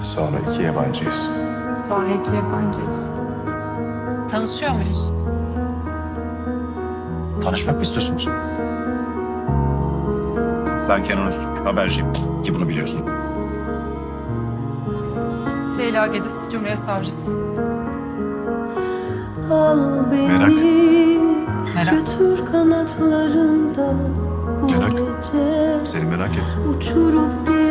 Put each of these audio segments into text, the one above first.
Sonra iki yabancıyız. Sonra iki yabancıyız. Tanışıyor muyuz? Tanışmak mı istiyorsunuz? Ben Kenan Öztürk, haberciyim. Ki bunu biliyorsun. Leyla Gedis, Cumhuriyet Savcısı. Al beni Merak Merak. götür kanatlarında bu Merak. gece Seni merak ettim. Uçurup diyar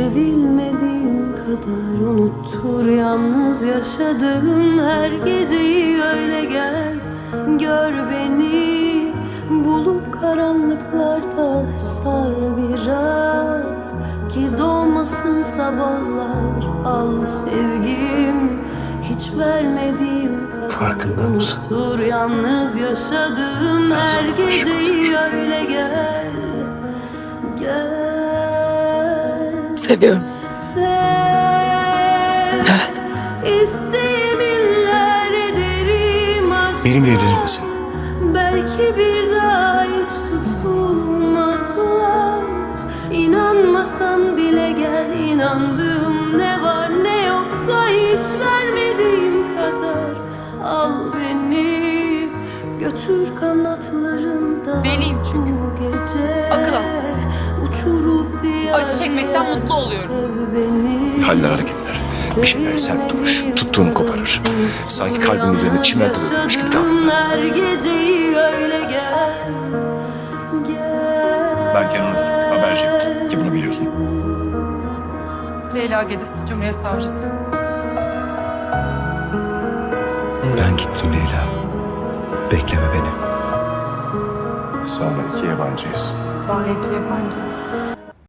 Sevilmediğim kadar unuttur yalnız yaşadığım her geceyi. Öyle gel Gör beni bulup karanlıklarda sar biraz. Ki doğmasın sabahlar al sevgim. Hiç vermediğim kadar Farkında mısın? yalnız yaşadığım her geceyi. öyle gel Seviyorum. Sev Evet. Benimle evlenir misin? Belki bir daha hiç tutulmazlar İnanmasan bile gel inandığım ne var ne yoksa hiç vermediğim kadar Al beni götür kanatlarında Deliyim çünkü. Akıl hastasıyım. Acı çekmekten mutlu oluyorum. Haller hareketler. Bir şeyler sert durur, tuttuğunu koparır. Sanki kalbin üzerine çimento dönmüş gibi davranır. Ben Kenan Öztürk, haberciyim. Ki bunu biliyorsun. Leyla Gedis, Cumhuriyet Savcısı. Ben gittim Leyla. Bekleme beni. Sonra iki yabancıyız. Sonra iki yabancıyız.